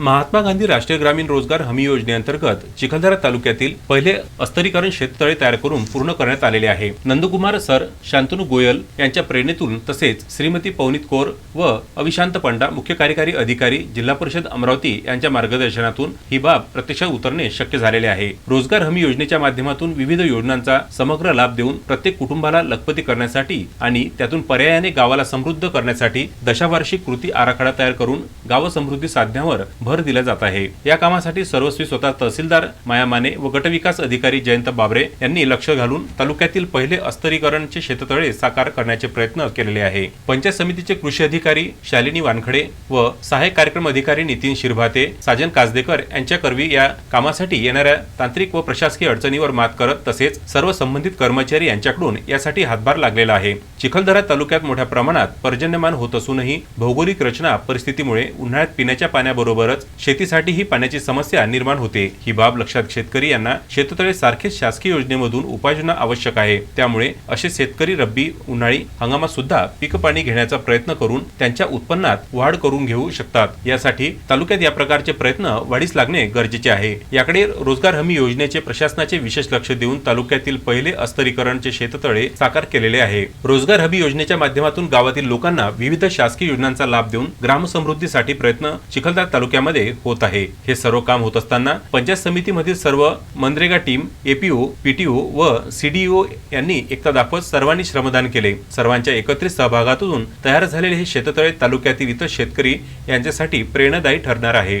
महात्मा गांधी राष्ट्रीय ग्रामीण रोजगार हमी योजनेअंतर्गत चिखलदरा तालुक्यातील पहिले अस्तरीकरण शेततळे तयार करून पूर्ण करण्यात आलेले आहे. नंदकुमार सर शांतनू गोयल यांच्या प्रेरणेतून तसेच श्रीमती पवनीत कौर व अविशांत पंडा मुख्य कार्यकारी अधिकारी जिल्हा परिषद अमरावती यांच्या मार्गदर्शनातून ही बाब प्रत्यक्षात उतरणे शक्य झालेले आहे. रोजगार हमी योजनेच्या माध्यमातून विविध योजनांचा समग्र लाभ देऊन प्रत्येक कुटुंबाला लखपती करण्यासाठी आणि त्यातून पर्यायाने गावाला समृद्ध करण्यासाठी दशावार्षिक कृती आराखडा तयार करून गाव समृद्धी साधण्यावर भर दिला जात आहे. या कामासाठी सर्वस्वी स्वतः तहसीलदार माया माने व गटविकास अधिकारी जयंत बाबरे यांनी लक्ष घालून तालुक्यातील पहिले अस्तरीकरणचे शेततळे साकार करण्याचे प्रयत्न केलेले आहे. पंचायत समितीचे कृषी अधिकारी शालिनी वानखडे व सहाय्यक कार्यक्रम अधिकारी नितीन शिरभाते साजन काजदेकर यांच्या करवी या कामासाठी येणाऱ्या तांत्रिक व प्रशासकीय अडचणीवर मात करत तसेच सर्व संबंधित कर्मचारी यांच्याकडून यासाठी हातभार लागलेला आहे. चिखलदरा तालुक्यात मोठ्या प्रमाणात पर्जन्यमान होत असूनही भौगोलिक रचना परिस्थितीमुळे उन्हाळ्यात पिण्याच्या पाण्याबरोबरच शेतीसाठी ही पाण्याची समस्या निर्माण होते. ही बाब लक्षात शेतकरी यांना शेततळे सारखेच शासकीय योजनेमधून उपाययोजना आवश्यक आहे. त्यामुळे असे शेतकरी रब्बी उन्हाळी हंगामात सुद्धा पीक पाणी घेण्याचा प्रयत्न करून त्यांच्या उत्पन्नात वाढ करून घेऊ शकतात. यासाठी तालुक्यात या प्रकारचे प्रयत्न वाढीस लागणे गरजेचे आहे. याकडे रोजगार हमी योजनेचे प्रशासनाचे विशेष लक्ष देऊन तालुक्यातील पहिले अस्तरीकरणचे शेततळे साकार केलेले आहे. रोजगार हमी योजनेच्या माध्यमातून गावातील लोकांना विविध शासकीय योजनांचा लाभ देऊन ग्रामसमृद्धीसाठी प्रयत्न चिखलदार तालुक्यामध्ये होत आहे. हे सर्व काम होत असताना पंचायत समितीमधील सर्व मनरेगा टीम एपीओ पीटीओ व सीडीओ यांनी एकता दाखवत सर्वांनी श्रमदान केले. सर्वांच्या एकत्रित सहभागातून तयार झालेले हे शेततळे तालुक्यातील इतर शेतकरी यांच्यासाठी प्रेरणादायी ठरणार आहे.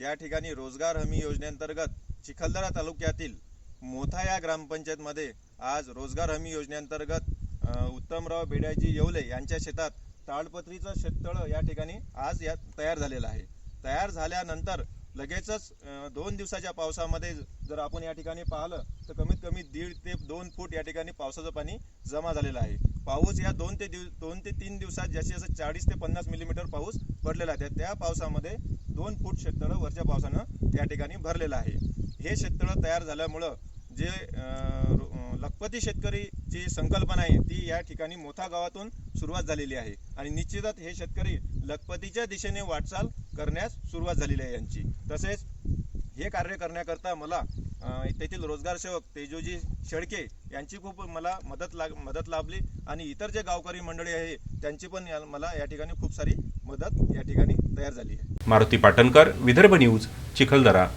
या ठिकाणी रोजगार हमी योजनेअंतर्गत चिखलदरा तालुक्यातील मोथा या ग्रामपंचायतमध्ये आज रोजगार हमी योजनेअंतर्गत उत्तमराव बेड्याजी येवले यांच्या शेतात ताडपत्रीचं शेततळं या ठिकाणी आज यात तयार झालेलं आहे. तयार झाल्यानंतर लगेचच दोन दिवसाच्या पावसामध्ये जर आपण या ठिकाणी पाहिलं तर कमीत कमी दीड ते दोन फूट या ठिकाणी पावसाचं पाणी जमा झालेलं आहे. पाऊस या दोन ते दिव दोन ते तीन दिवसात जसे जसं चाळीस ते पन्नास मिलीमीटर पाऊस पडलेला आहे त्या पावसामध्ये दोन फूट शेततळं वरच्या पावसानं त्या ठिकाणी भरलेलं आहे. हे शेततळं तयार झाल्यामुळं जे अं, रो- अं, लखपती शेतकरीची संकल्पना आहे ती या ठिकाणी मोठा गावातून सुरुवात झालेली आहे. आणि निश्चितच हे शेतकरी लखपतीच्या दिशेने वाटचाल करण्यास सुरुवात झालेली आहे यांची. तसेच हे कार्य करण्याकरता मला तेथील रोजगार सेवक तेजोजी शेळके यांची खूप मला मदत लाग मदत लाभली. आणि इतर जे गावकरी मंडळी आहे त्यांची पण मला या ठिकाणी खूप सारी मदत या ठिकाणी तयार झाली आहे. मारुती पाटणकर विदर्भ न्यूज चिखलदरा.